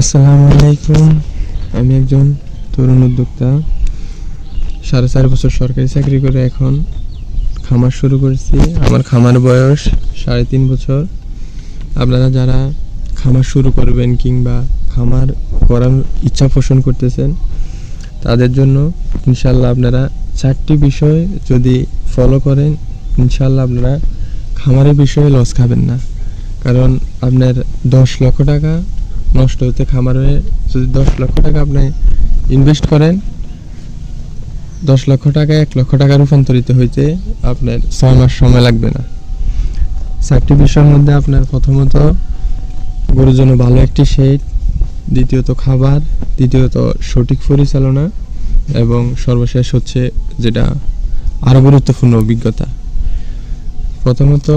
আসসালামু আলাইকুম। আমি একজন তরুণ উদ্যোক্তা। সাড়ে চার বছর সরকারি চাকরি করে এখন খামার শুরু করেছি। আমার খামার বয়স সাড়ে তিন বছর। আপনারা যারা খামার শুরু করবেন কিংবা খামার করার ইচ্ছা পোষণ করতেছেন, তাদের জন্য ইনশাল্লাহ আপনারা চারটি বিষয় যদি ফলো করেন ইনশাল্লাহ আপনারা খামারের বিষয়ে লস খাবেন না। কারণ আপনার দশ লক্ষ টাকা নষ্ট হতে খামারে যদি দশ লক্ষ টাকা আপনি ইনভেস্ট করেন, দশ লক্ষ টাকা, এক লক্ষ টাকা রূপান্তরিত হইতে আপনার ছয় মাস সময় লাগবে না। চারটি বিষয়ের মধ্যে আপনার প্রথমত গরুর জন্য ভালো একটি শেড দ্বিতীয়ত খাবার, তৃতীয়ত সঠিক পরিচালনা, এবং সর্বশেষ হচ্ছে যেটা আরও গুরুত্বপূর্ণ অভিজ্ঞতা। প্রথমত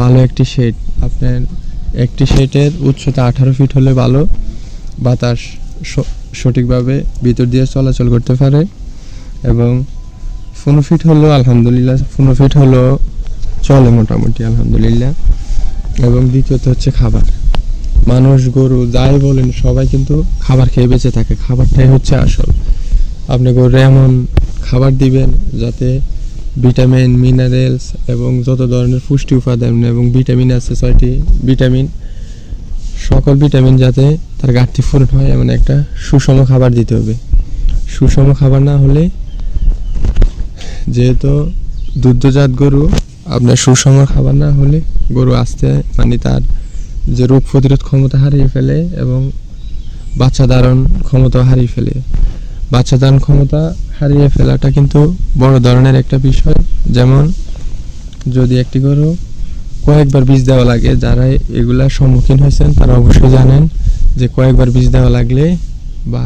ভালো একটি শেড আপনার একটি শেডের উচ্চতা আঠারো ফিট হলে ভালো, বাতাস সঠিকভাবে ভিতর দিয়ে চলাচল করতে পারে এবং পনেরো ফিট হলো আলহামদুলিল্লাহ, পনেরো ফিট হলো চলে মোটামুটি আলহামদুলিল্লাহ এবং দ্বিতীয়ত হচ্ছে খাবার। মানুষ, গরু, যাই বলেন, সবাই কিন্তু খাবার খেয়ে বেঁচে থাকে। খাবারটাই হচ্ছে আসল। আপনি গরুরে এমন খাবার দিবেন যাতে ভিটামিন, মিনারেলস এবং যত ধরনের পুষ্টি উপাদান এবং ভিটামিন আছে ছয়টি, ভিটামিন, সকল ভিটামিন যাতে তার ঘাটতি পূরণ হয় এমন একটা সুষম খাবার দিতে হবে। সুষম খাবার না হলে যেহেতু দুগ্ধজাত গরু, আপনার সুষম খাবার না হলে গরু আস্তে মানে তার যে রোগ প্রতিরোধ ক্ষমতা হারিয়ে ফেলে এবং বাচ্চা ধারণ ক্ষমতা হারিয়ে ফেলে। বাচ্চা ধারণ ক্ষমতা হারিয়ে ফেলাটা কিন্তু বড় ধরনের একটা বিষয়। যেমন, যদি একটি গরু কয়েকবার বীজ দেওয়া লাগে, যারা এগুলার সম্মুখীন হয়েছেন, তারা অবশ্যই জানেন যে কয়েকবার বীজ দেওয়া লাগলে বা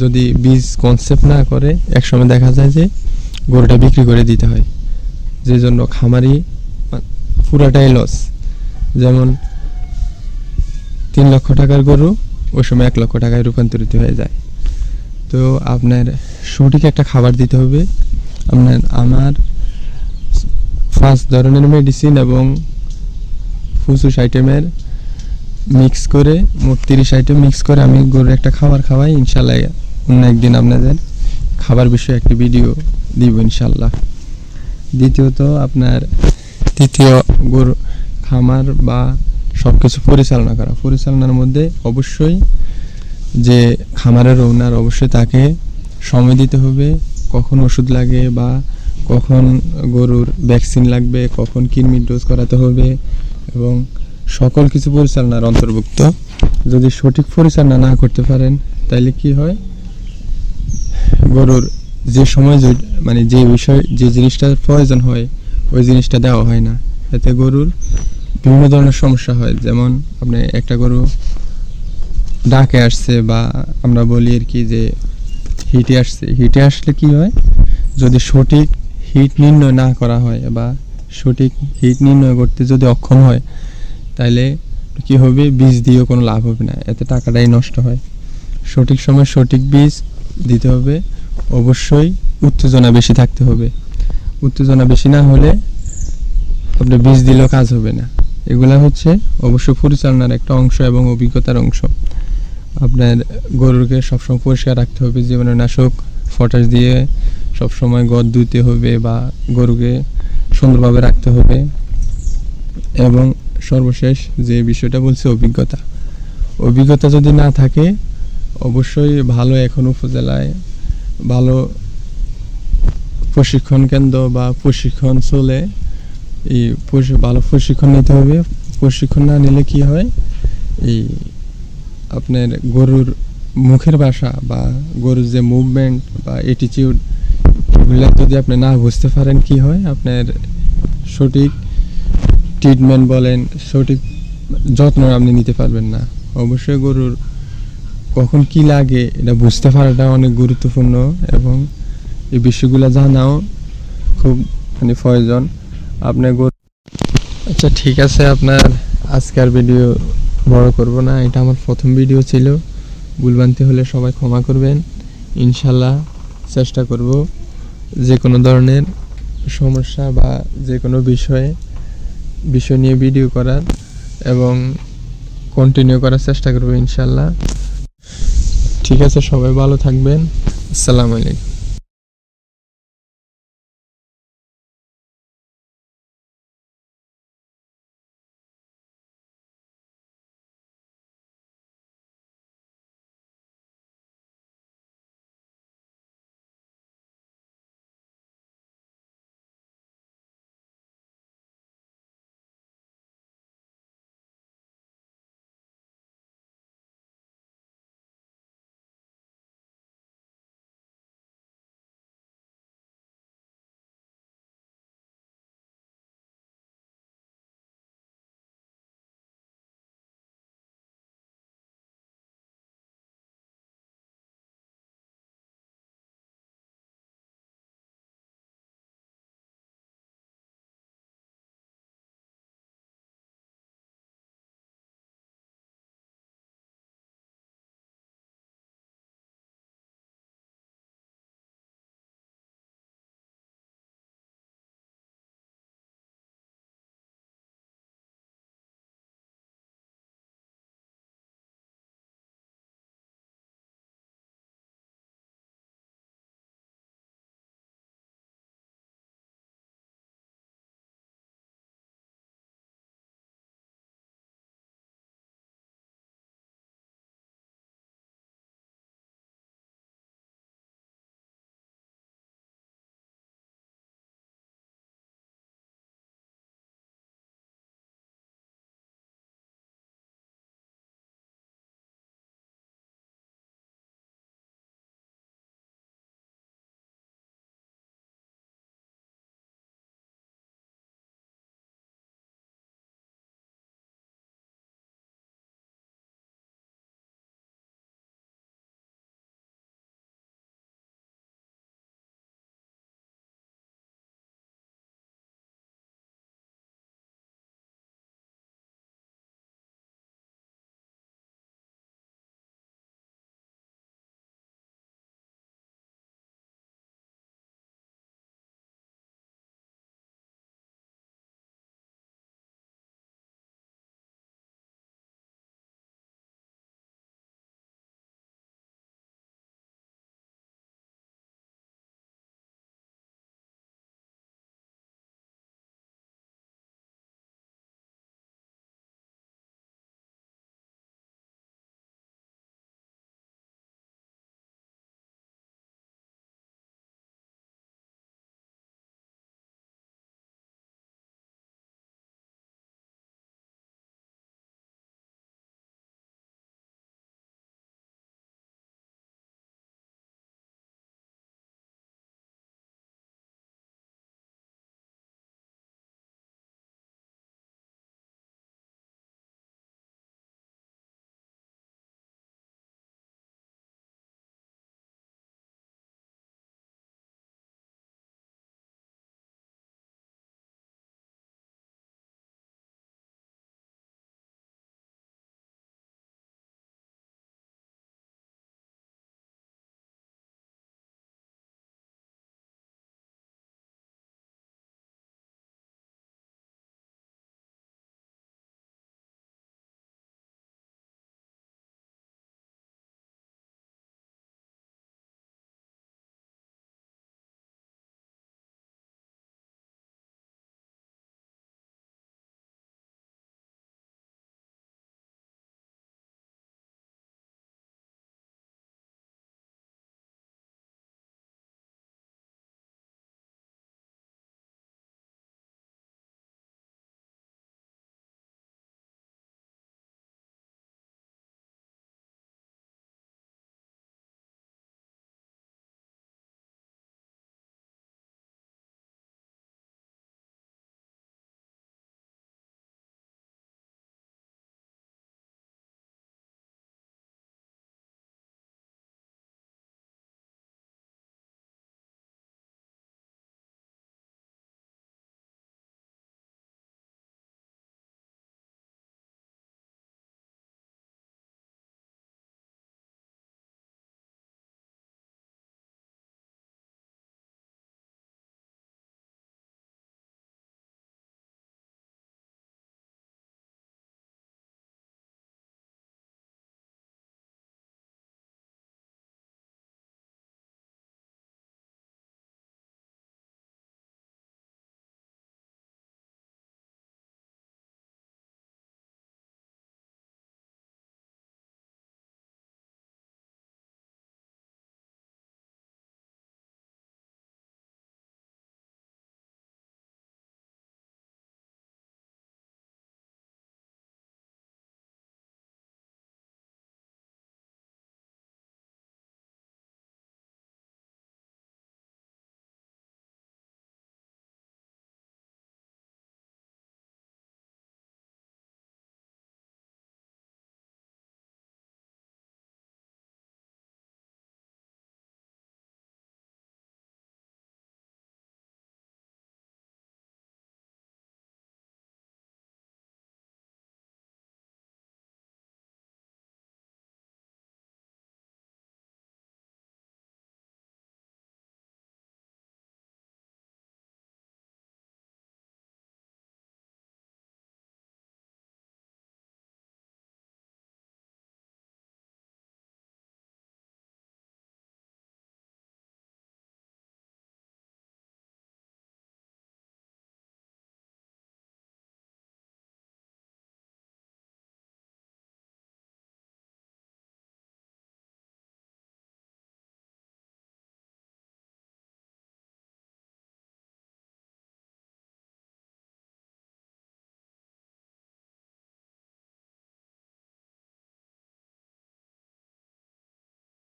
যদি বীজ কনসেপ্ট না করে, একসময় দেখা যায় যে গরুটা বিক্রি করে দিতে হয়। যে জন্য খামারি পুরাটাই লস যেমন, তিন লক্ষ টাকার গরু, ওই সময় এক লক্ষ টাকায় রূপান্তরিত হয়ে যায়। তো আপনার সঠিক একটা খাবার দিতে হবে। আপনার, আমার পাঁচ ধরনের মেডিসিন এবং ফুসুস আইটেমের মিক্স করে, মোট তিরিশ আইটেম মিক্স করে আমি গরুর একটা খাবার খাওয়াই। ইনশাল্লাহ অন্য একদিন আপনাদের খাবার বিষয়ে একটি ভিডিও দিব ইনশাল্লাহ দ্বিতীয়ত আপনার, তৃতীয় গরু খামার বা সব কিছু পরিচালনা করা। পরিচালনার মধ্যে অবশ্যই যে খামারের ওনার অবশ্যই তাকে সময় দিতে হবে, কখন ওষুধ লাগে বা কখন গরুর ভ্যাকসিন লাগবে, কখন কৃমির ডোজ করাতে হবে এবং সকল কিছু পরিচালনার অন্তর্ভুক্ত। যদি সঠিক পরিচালনা না করতে পারেন তাহলে কি হয়? গরুর যে সময় মানে যে বিষয় যে জিনিসটা প্রয়োজন হয়, ওই জিনিসটা দেওয়া হয় না। এতে গরুর বিভিন্ন ধরনের সমস্যা হয়। যেমন আপনি একটা গরু ডাকে আসছে বা আমরা বলি আর কি যে হিটে আসছে। হিটে আসলে কি হয়? যদি সঠিক হিট নির্ণয় না করা হয় বা সঠিক হিট নির্ণয় করতে যদি অক্ষম হয় তাহলে কি হবে? বীজ দিয়েও কোনো লাভ হবে না। এতে টাকাটাই নষ্ট হয়। সঠিক সময় সঠিক বীজ দিতে হবে। অবশ্যই উত্তেজনা বেশি থাকতে হবে। উত্তেজনা বেশি না হলে আপনি বীজ দিলেও কাজ হবে না। এগুলা হচ্ছে অবশ্য পরিচালনার একটা অংশ এবং অভিজ্ঞতার অংশ। আপনার গরুকে সবসময় পরিষ্কার রাখতে হবে, জীবাণুনাশক ফটাস দিয়ে সবসময় গদ ধুতে হবে বা গরুকে সুন্দরভাবে রাখতে হবে। এবং সর্বশেষ যে বিষয়টা বলছে, অভিজ্ঞতা। অভিজ্ঞতা যদি না থাকে, অবশ্যই ভালো এখন উপজেলায় ভালো প্রশিক্ষণ কেন্দ্র বা প্রশিক্ষণ চলে। এই ভালো প্রশিক্ষণ নিতে হবে। প্রশিক্ষণ না নিলে কি হয়? এই আপনার গরুর মুখের ভাষা বা গরুর যে মুভমেন্ট বা অ্যাটিটিউড এগুলো যদি আপনি না বুঝতে পারেন কি হয়, আপনার সঠিক ট্রিটমেন্ট বলেন, সঠিক যত্ন আপনি নিতে পারবেন না। অবশ্যই গরুর কখন কি লাগে, এটা বুঝতে পারাটা অনেক গুরুত্বপূর্ণ এবং এই বিষয়গুলো জানাও খুব মানে প্রয়োজন। আপনার গরু আচ্ছা ঠিক আছে, আপনার আজকের ভিডিও বড় করব না, এটা আমার প্রথম ভিডিও ছিল। ভুলভ্রান্তি হলে সবাই ক্ষমা করবেন। ইনশাল্লাহ চেষ্টা করব যে কোনো ধরনের সমস্যা বা যে কোনো বিষয়ে, বিষয় নিয়ে ভিডিও করার এবং কন্টিনিউ করার চেষ্টা করব ইনশাল্লাহ। ঠিক আছে, সবাই ভালো থাকবেন। আসসালামু আলাইকুম।